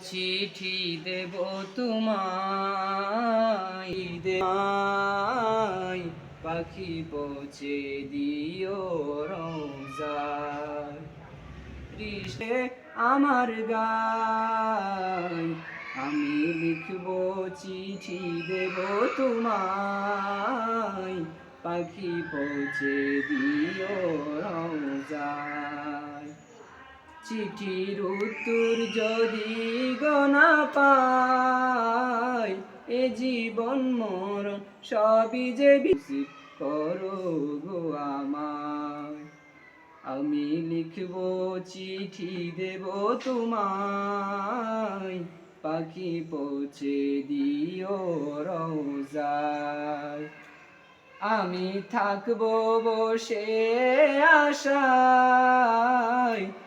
চিঠি দেব তোমায় দেয় পাখি পৌঁছে দিও রোজায় আমার গায় আমি লিখব চিঠি দেব তোমায়, পাখি পৌঁছে দিও রোজায় চিঠির উত্তর যদি গনা পাই, এ জীবন মরণ সবই যে বিসি করো গো আমায়। আমি লিখব, চিঠি দেব তোমায়, পাখি পৌঁছে দিও রোজায় আমি থাকব বসে আশায়